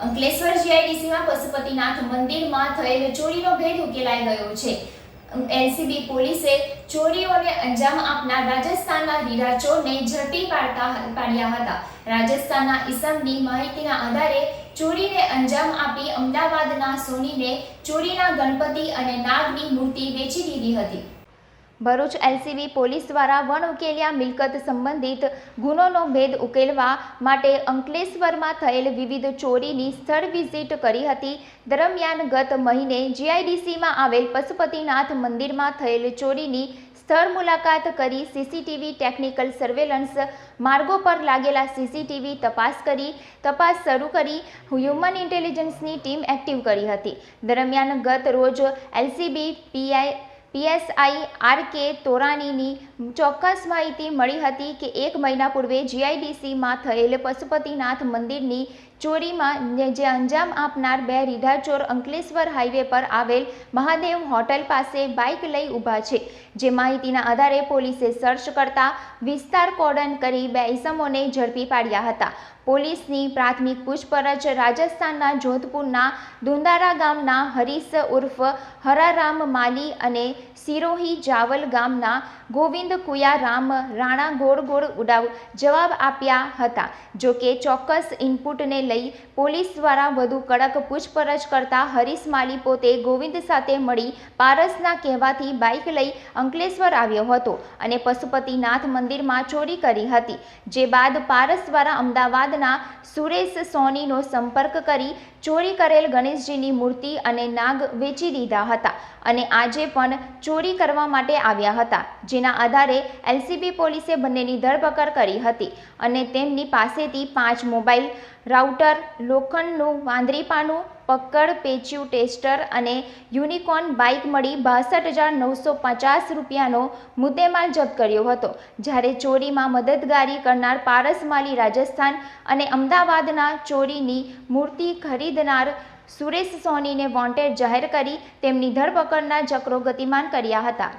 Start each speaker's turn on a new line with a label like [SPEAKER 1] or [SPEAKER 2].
[SPEAKER 1] અંકલેશ્વર જીઆઈડીસીમાં પશુપતિનાથ મંદિરમાં થયેલ ચોરીનો ભેદ ઉકેલાઈ ગયો છે. એલસીબી પોલીસે ચોરીઓને અંજામ આપનાર રાજસ્થાનના રીરા ચોરને ઝડપી પાડતા પાડ્યા હતા. રાજસ્થાનના ઈસમની માહિતીના આધારે ચોરીને અંજામ આપી અમદાવાદના સોનીને ચોરીના ગણપતિ અને નાગની મૂર્તિ વેચી દીધી હતી. ભરૂચ એલસીબી પોલીસ દ્વારા વન ઉકેલિયા મિલકત સંબંધિત ગુનોનો ભેદ ઉકેલવા માટે અંકલેશ્વરમાં થયેલ વિવિધ ચોરીની સ્થળ વિઝિટ કરી હતી. દરમિયાન ગત મહિને જીઆઈડીસીમાં આવેલ પશુપતિનાથ મંદિરમાં થયેલ ચોરીની સ્થળ મુલાકાત કરી સીસીટીવી ટેકનિકલ સર્વેલન્સ માર્ગો પર લાગેલા સીસીટીવી તપાસ કરી, તપાસ શરૂ કરી, હ્યુમન ઇન્ટેલિજન્સની ટીમ એક્ટિવ કરી હતી. દરમિયાન ગત રોજ LCB PI PSI R K તોરાનીની ચોક્કસ માહિતી મળી હતી કે એક મહિના પૂર્વે જીઆઈડીસીમાં થયેલ પશુપતિનાથ મંદિરની ચોરીમાં જે અંજામ આપનાર બે રીઢાચોર અંકલેશ્વર હાઈવે પર આવેલ મહાદેવ હોટલ પાસે બાઇક લઈ ઊભા છે. જે માહિતીના આધારે પોલીસે સર્ચ કરતા વિસ્તાર કોડન કરી બે ઇસમોને ઝડપી પાડ્યા હતા. પોલીસની પ્રાથમિક પૂછપરછ રાજસ્થાનના જોધપુરના દુંદારા ગામના હરીશ ઉર્ફ હરારામ માલી અને સિરોહી જાવલ ગામના ગોવિંદ કુયારામ રાણા ગોળ ગોળ ઉડાવ જવાબ આપ્યા હતા. જોકે ચોક્કસ ઇનપુટને લઈ પોલીસ દ્વારા વધુ કડક પૂછપરછ કરતા હરીશ માલી પોતે ગોવિંદ સાથે મળી પારસના કહેવાથી બાઇક લઈ અંકલેશ્વર આવ્યો હતો અને પશુપતિનાથ મંદિરમાં ચોરી કરી હતી. જે બાદ પારસ દ્વારા અમદાવાદના સુરેશ સોનીનો સંપર્ક કરી ચોરી કરેલ ગણેશજીની મૂર્તિ અને નાગ વેચી દીધા હતા અને આજે પણ ચોરી કરવા માટે આવ્યા હતા, જેના આધારે એલસીબી પોલીસે બંનેની ધરપકડ કરી હતી અને તેમની પાસેથી પાંચ મોબાઈલ, રાઉટર, લોખંડનું, વાંદરીપાનું પકડ પેચ્યું ટેસ્ટર અને યુનિકોર્ન બાઇક મળી બાસઠ હજાર નવસો પચાસ રૂપિયાનો મુદ્દેમાલ જપ્ત કર્યો હતો. જ્યારે ચોરીમાં મદદગારી કરનાર પારસમાલી રાજસ્થાન અને અમદાવાદના ચોરીની મૂર્તિ ખરીદનાર સુરેશ સોનીને વોન્ટેડ જાહેર કરી તેમની ધરપકડના ચક્રો ગતિમાન કર્યા હતા.